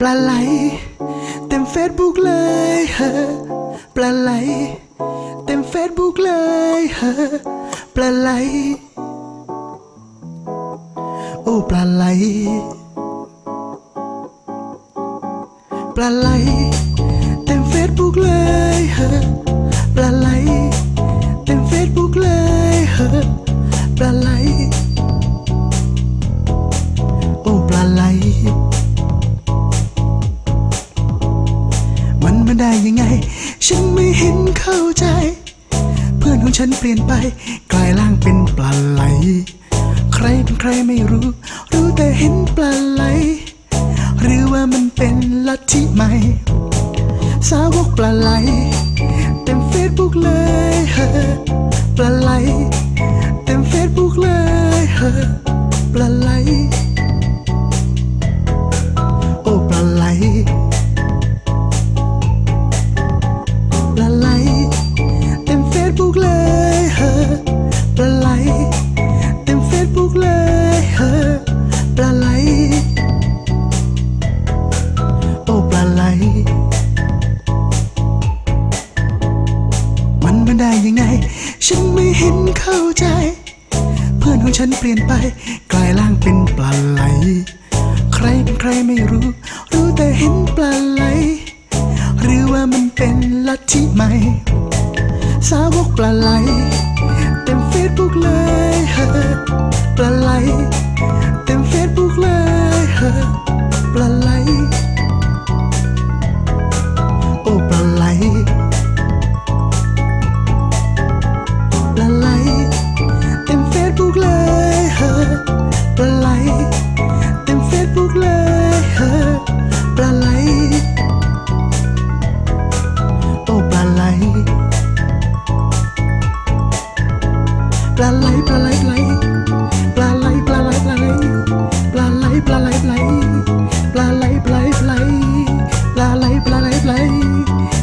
ปลาไหล เต็มเฟซบุ๊กเลยฮอปลาไหล เต็มเฟซบุ๊กเลยฮอปลาไหล โอ้ปลาไหล ปลาไหล เต็มเฟซบุ๊กเลยฮอ มาได้ยังไง ฉันไม่เห็นเข้าใจ เพื่อนของฉันเปลี่ยนไป กลายร่างเป็นปลาไหล ใครเป็นใครไม่รู้ รู้แต่เห็นปลาไหล หรือว่ามันเป็นลัทธิใหม่ สาวกปลาไหล เต็มเฟซบุ๊กเลยเฮาปลาไหล ฉันไม่เห็นเข้าใจ เพื่อนของฉันเปลี่ยนไป กลายร่างเป็นปลาไหล ใครเป็นใครไม่รู้ รู้แต่เห็นปลาไหล หรือว่ามันเป็นลัทธิใหม่ สาวกปลาไหล เต็มเฟซบุ๊กเลยเฮาปลาไหล เต็ม ไหลไหลปลาไหลปลาไหลไหลปลาไหลปลาไหลไหลปลาไหลปลาไหลปลาไหลปลาไหลไหล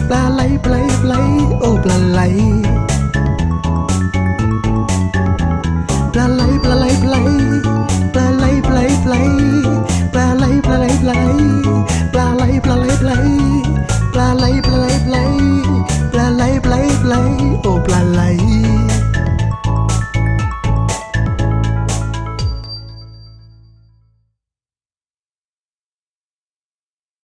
ปลาไหลปลาไหลโอ้ปลาไหลปลาไหลปลาไหลปลาปลาไหลปลาไหลปลาไหลปลาไหลปลาปลาไหลปลาไหลปลาปลาไหลปลาไหลปลาปลาไหลปลาไหลปลาไหลโอ้ปลาไหล